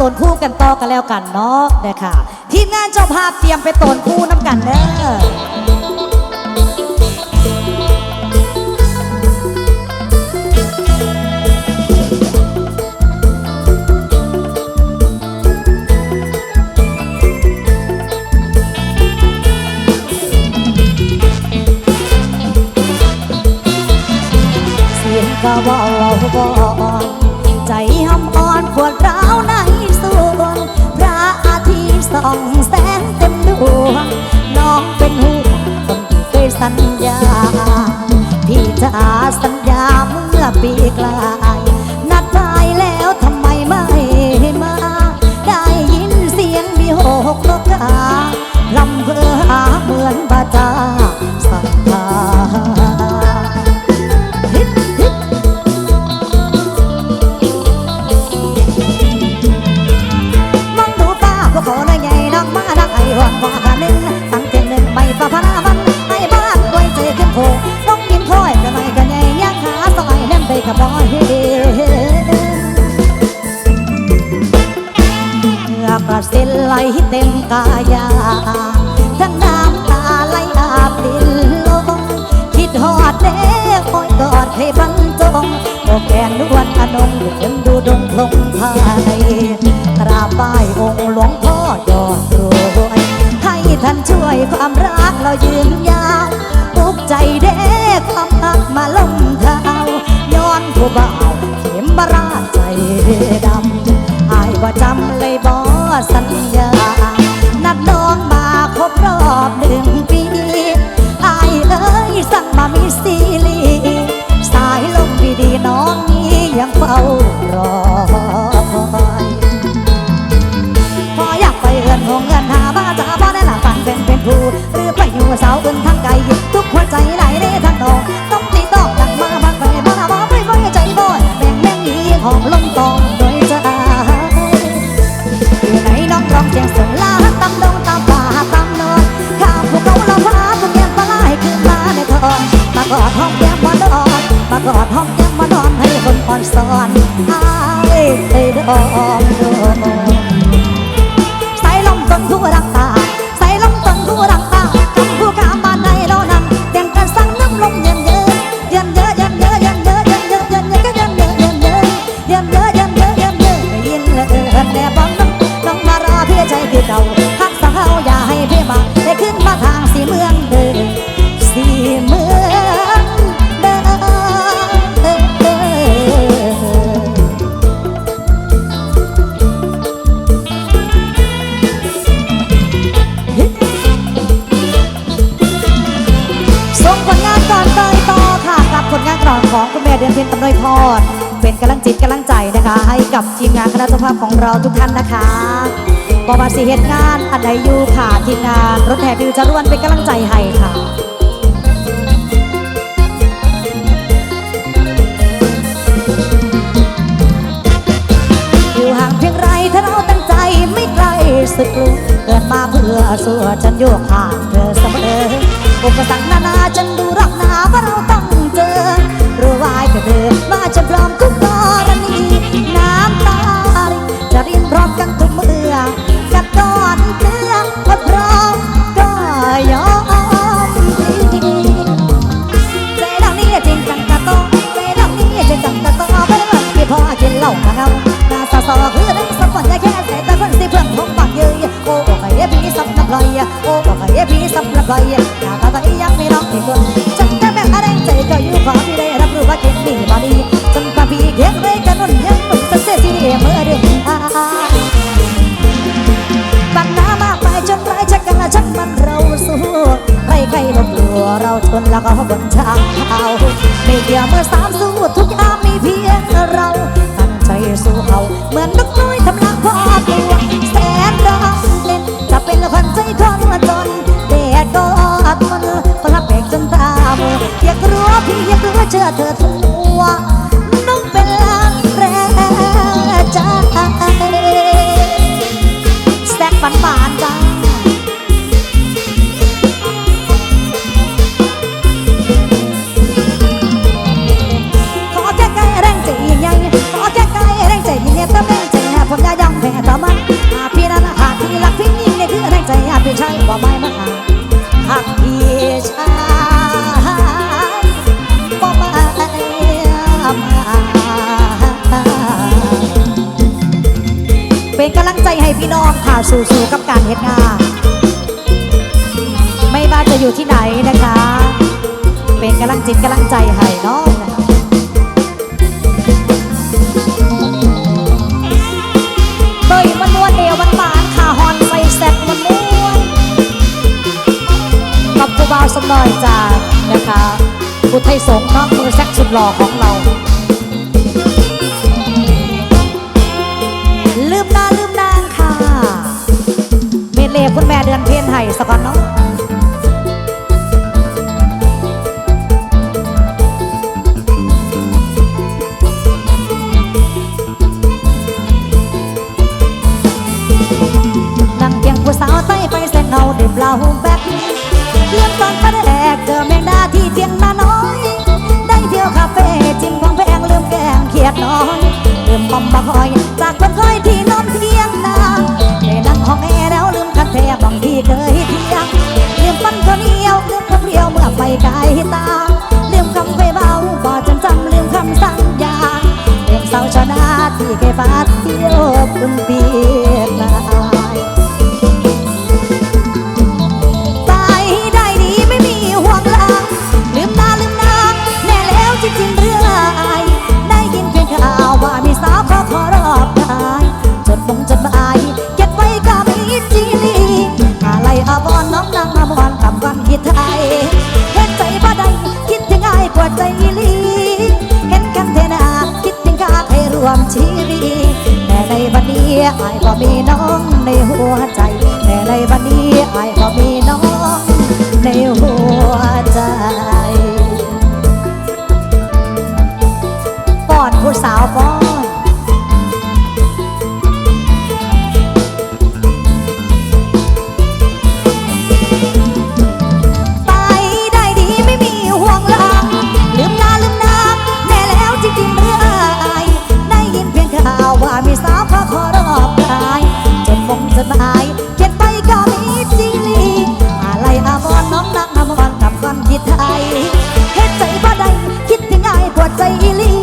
ตนคู่กันต่อกันแล้วกันเนาะเด้อค่ะ ทีมงานเจ้าภาพเตรียมไปตนคู่น้ำกันเด้อเสียงก็เว่าบอนใจหำอ่อนปวดร้าวนส่ ส่องแสงเต็มดวงน้องเป็นหูคนที่เคยสัญญา พี่จะสัญญาเมื่อปีกล องค์หลวงพ่อยอดรวยให้ท่านช่วยความรักเรายืนยาวปุกใจเด้ความรักมาลงเท้าย้อนผู้บ่าวเข็มบาราใจดำอายว่าจำเลยบอสัญญา รือไปอยู่เสาอื่นทางไกลทุกหัวใจไหลได้ทางนองต้องตีตอกดังมาบางไปมาบ่ไปบ่ใจบ่อยแบ่งแม่งอีของลงกองโดยใจอยู่ไหนน้องร้องเสียงสนลาตำดงตำป่าตำนอนข้ามภูเขาละฟ้าทุกอย่างปลายขึ้นมาในทอนมากอดห้องแก้มมานอนมากอดห้องแก้มมานอนให้คนอ่อนสอนอ้ายเอ้ยดอกดอ ของเพ็ญตำนวยพรเป็นกำลังจิตกำลังใจนะคะ ให้กับทีมงานคณะเจ้าภาพของเราทุกท่านนะคะบอบาสีเหตุงานอันใดอยู่ค่ะทีมงานรถแห่ฟิวจะรวนเป็นกำลังใจให้ค่ะอยู่ห่างเพียงไรถ้าเราตั้งใจไม่ไกลสึกลูกเกิดมาเพื่อสู้ฉันอยู่ห่างเธอเสมออุปสรรคนานาฉันดูรักหนาว่าเราต้องเจอ รู้วายก็เดินมาจะพร้อมทุกกรณีน้ำตาจะรินพร้อมกันทุกเมื่อกัดก้อนเกลือว่าพร้อมก็ยอมพลีใจดำนี้จริงจังกะโตใจดำนี้จริงจังกะโตไม่ได้แบบที่พ่อกินเหล้ามาเงาหน้าสอสอคือนังสมบัติแค่ใส่แต่คนสิเพื่อนผมบังเยยโอ้โอ้ใครพี่สับนับลอยโอ้โอ้ใครพี่สับนับลอยหน้าตาตายังไม่ร้องอีกคนฉันจะแบ่อะไรใจก็อยู่ขอพี่ได้ รับรู้ว่าคิดดีบ่ดีจนกว่าพีเคียงเลยกันนุ่นยังหนุ่มจะเสียทีเมื่อเดือนอาปัญหามากมายจนไรชักกันละชักมันเราสู้ใครใครลบหลัวเราทนแล้วก็บนทางเขาไม่เกี่ยวเมื่อสามสู้ทุกอย่างมีเพียงเราตั้งใจสู้เขาเหมือนนกน้อยทำลา องค่ะสู้ๆกับการเฮ็ดงานไม่ว่าจะอยู่ที่ไหนนะคะ เป็นกำลังจิตกำลังใจให้น้องนะคะเตยมันนวลเอวมันบานขาฮอนใส่แซกมันม้วนกับผู้บ่าวสมน้อยจานะคะพุทธไทยสงฆ์น้องมือแซกสุดหล่อของเรา คุณแม่เดือนเพียนไห้สะก่อนเนาะนั่งเพียงผู้สาวใต้ไปแสงเงาดื่มเหล้าแบกเลื่อนตอนประแดกเจอแมงดาที่เทียงนาน้อย ได้เที่ยวคาเฟ่จิ้มของแพงลืมแกงเขียดน้อยลืมบอมบะคอยจากคน ที่เคยเที่ยงลืมฟันคนเดียวลืมคำเดียวเมื่อไปไกลตาลืมคำไปเบาบ่จำจำลืมคำสัญญาลืมเสาชนะที่เคยฟาดเที่ยวคุณเปีายเขียนไปก็มีจีรีอะไรอาวรณ์น้องนักอามรกับความคิดไทยเฮ็ดใจบ่ได้คิดถึงอายปวดใจอีลี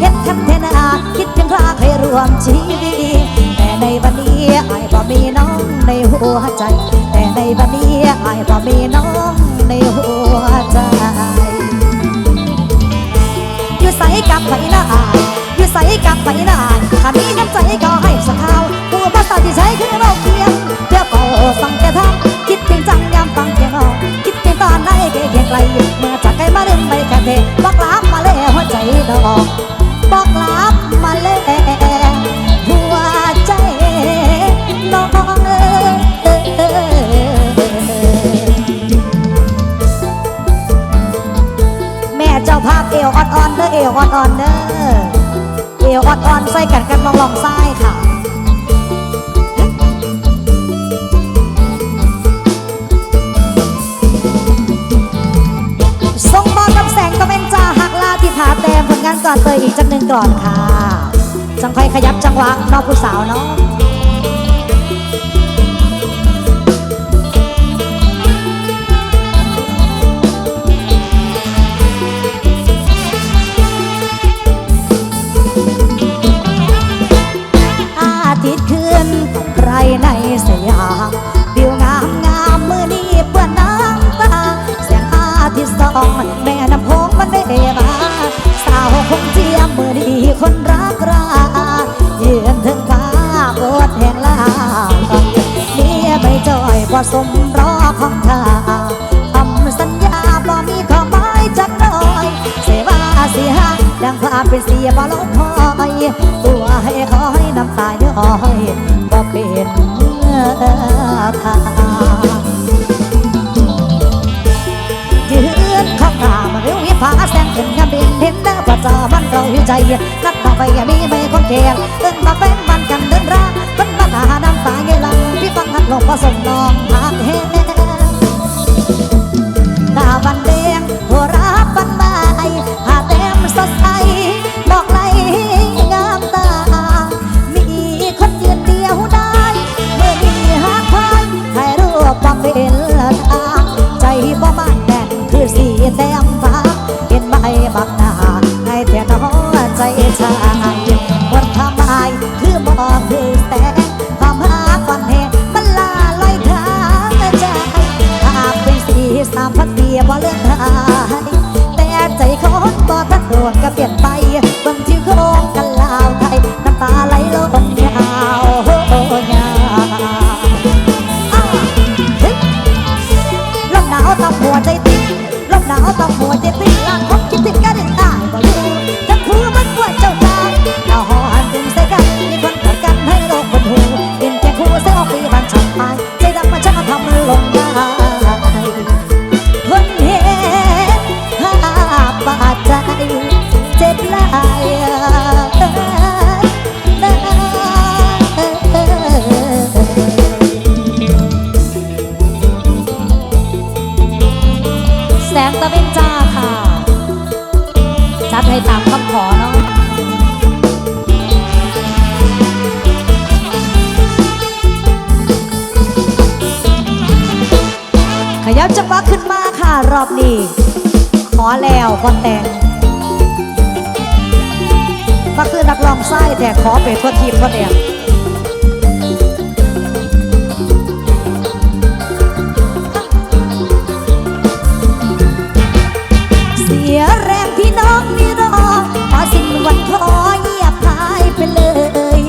เฮ็ดคำเทนาคิดถึงรักให้รวมชีวิตแต่ในวันนี้ไอายบ่มีน้องในหัวใจ แต่ในวันนี้ไอายบ่มีน้องในหัวใจอยู่ใส่กับไผหน้าอยอยู่ใส่กับไผหน้าอายถ้ามีน้ำใจก็ ที่ใช้คือเราเคียงเพื่อเป่าฟังแต่ทางคิดเพียงจังยามฟังเพียงออกคิดเพียงตอนไหนเพียงไกลเมื่อจากไกลมาเริ่มไปแค่เทบอกลาบมาแล้หัวใจดอกบอกลาบมาแล้วหัวใจน้องเอ้ยแม่เจ้าภาพเอวอ่อนๆเด้อเอวอ่อน จอยพอสมรอของเธอคำสัญญาบ่มีความหมายจักหน่อย เสวาเสียดังควาเป็นเสียบ่ลบพอยตัวให้คอยน้ำตาย้อยบ่เป็นเมื่อทางยืนข้างหน้ามาเร็ววิภาแสงเป็นงามบินเห็นหน้าพระจามันเราหิวใจนัดต่อไปอย่มีไม่คนแก่เดินมาเป็นมัน ลงผสมน้อง บจังหวะขึ้นมาค่ะรอบนี้ ขอแล้วบอลแตงมาคือนักล้องไส้แต่ขอไปทั่ทีมทั่วแดงเสียแรงพี่นองนี่รอพอสิ้นวันขอเยียายไปเลย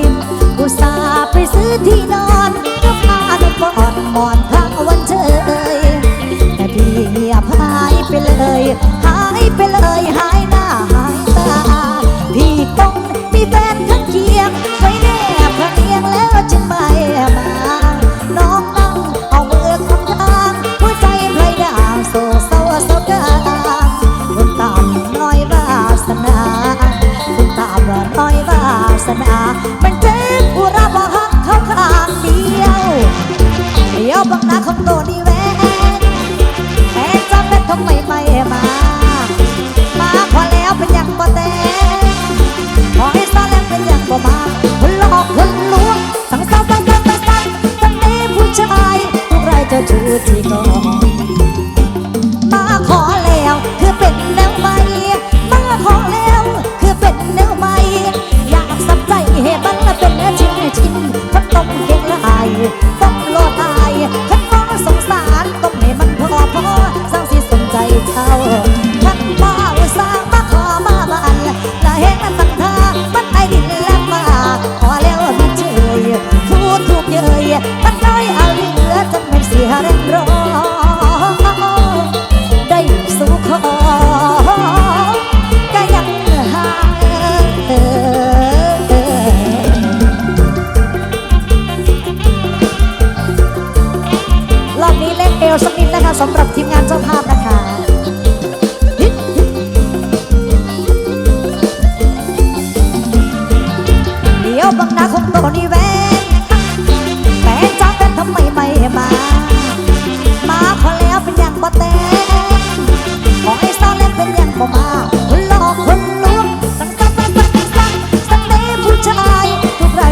อุตสาไปซื้อที่นอนก็มาในบอนบอน ไปเลย หายไปเลยหาย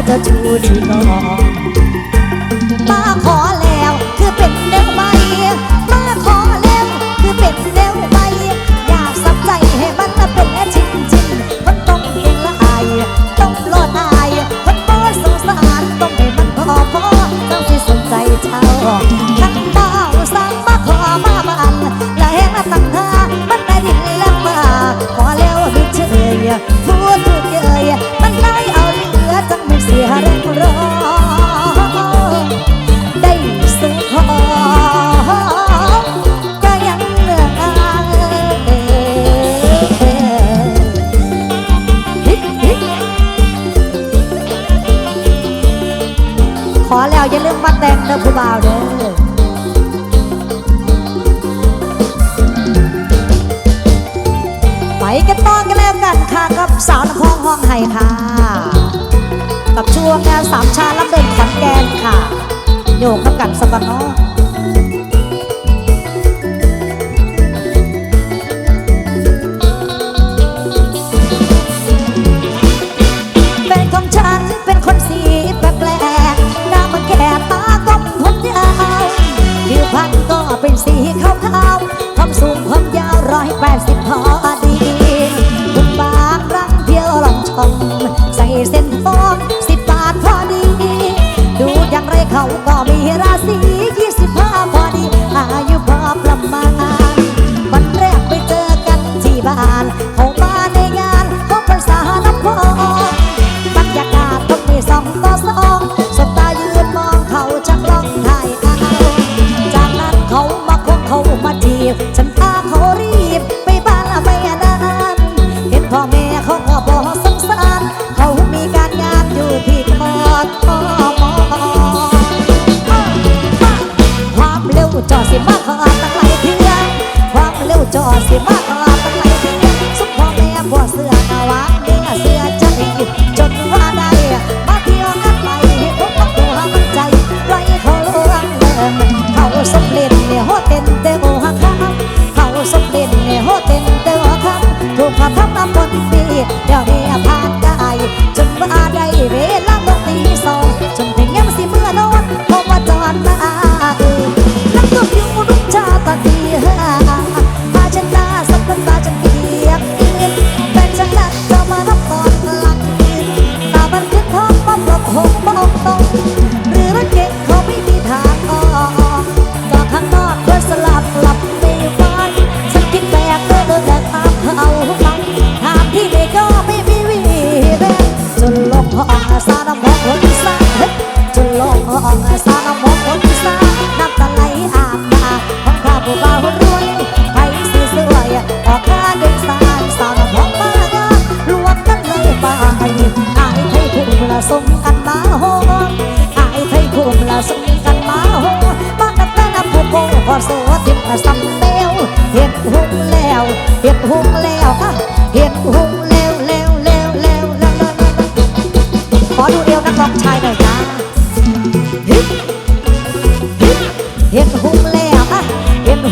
的阻止着 บาเด้อไปกันต้อนกันแล้วกันค่ะกับสาวนครห้องไห้ค่ะ กับช่วงแนวสามชาลับเดินขอนแกนค่ะ โยกกับกันสบันนอ see it come. สิมาขอตั้งหลายเทียอความเร็วจอสิมา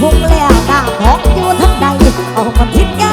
หุงแล้วตาของอยู่ทั้งใดเอามาทิ้กัน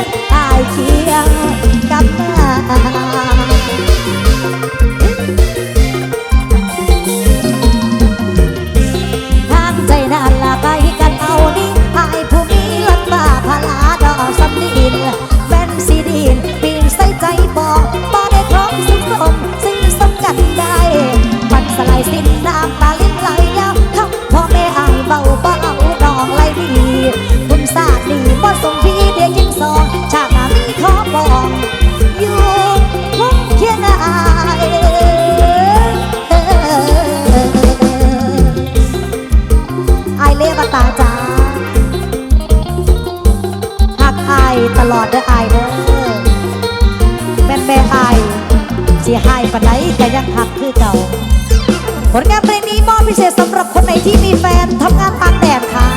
Olha เด้ออยเด้อแม่แม่อสิห้ปันไใดก็ยังหักคือเก่า ผลงานเพลงนี้มอบพิเศษสำหรับคนไหนที่มีแฟนทำงานตากแดดค่ะ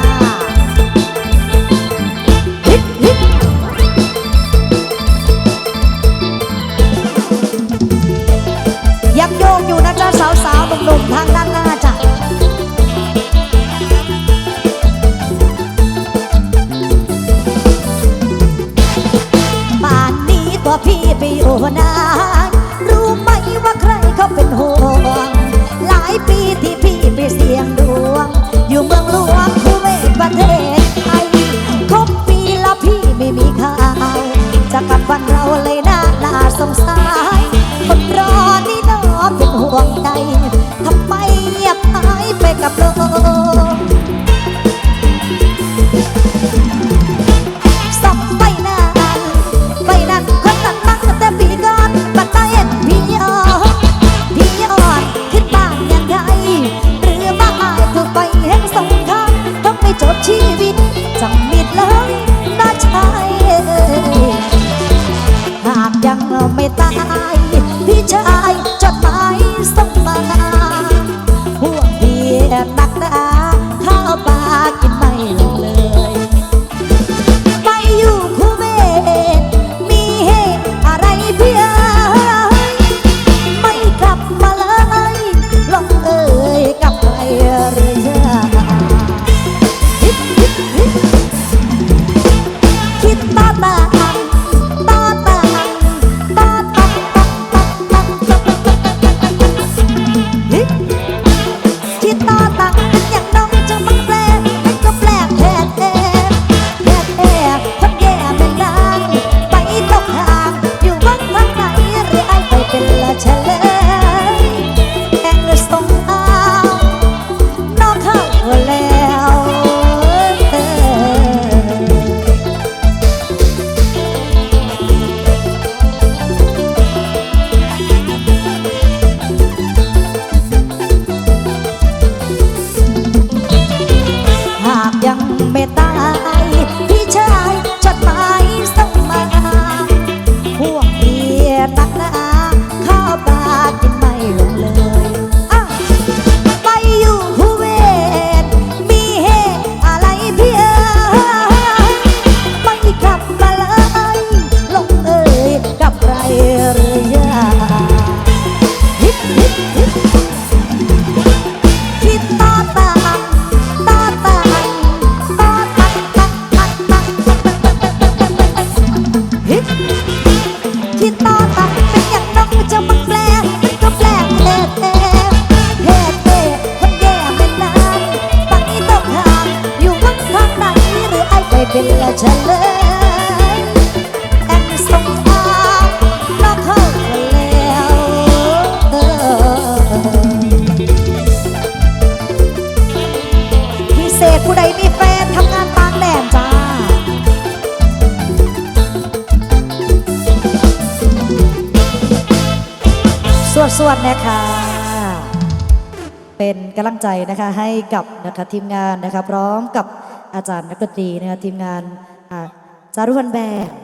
sai ใจนะคะให้กับนะคะทีมงานนะคะพร้อมกับอาจารย์นักดนตรีนะคะทีมงานจารุวันแบง